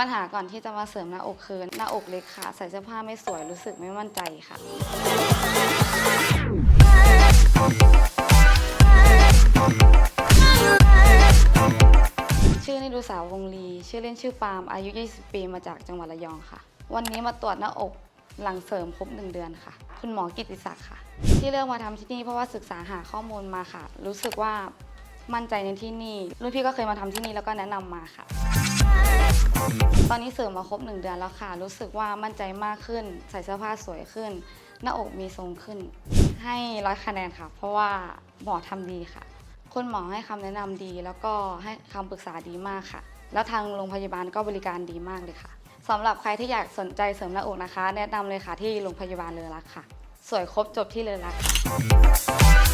ปัญหาก่อนที่จะมาเสริมหน้าอกคือหน้าอกเล็กค่ะ ใส่เสื้อผ้าไม่สวยรู้สึกไม่มั่นใจค่ะ ชื่อนิรุสาววงลี ชื่อเล่นชื่อปาล์มอายุ 20 ปีมาจากจังหวัดระยองค่ะ วันนี้มาตรวจหน้าอกหลังเสริมครบหนึ่งเดือนค่ะ คุณหมอกิติศักดิ์ค่ะ ที่เลือกมาทำที่นี่เพราะว่าศึกษาหาข้อมูลมาค่ะ รู้สึกว่า มั่นใจในที่นี่ รุ่นพี่ก็เคยมาทำที่นี่แล้วก็แนะนำมาค่ะ ตอนนี้เสริมมาครบหนึ่งเดือนแล้วค่ะ รู้สึกว่ามั่นใจมากขึ้น ใส่เสื้อผ้าสวยขึ้น หน้าอกมีทรงขึ้น ให้ร้อยคะแนนค่ะ เพราะว่าหมอทำดีค่ะ คุณหมอให้คำแนะนำดี แล้วก็ให้คำปรึกษาดีมากค่ะ แล้วทางโรงพยาบาลก็บริการดีมากเลยค่ะสำหรับใครที่อยากสนใจเสริมหน้าอกนะคะ แนะนำเลยค่ะที่โรงพยาบาลเลอรักค่ะ สวยครบจบที่เลอรักค่ะ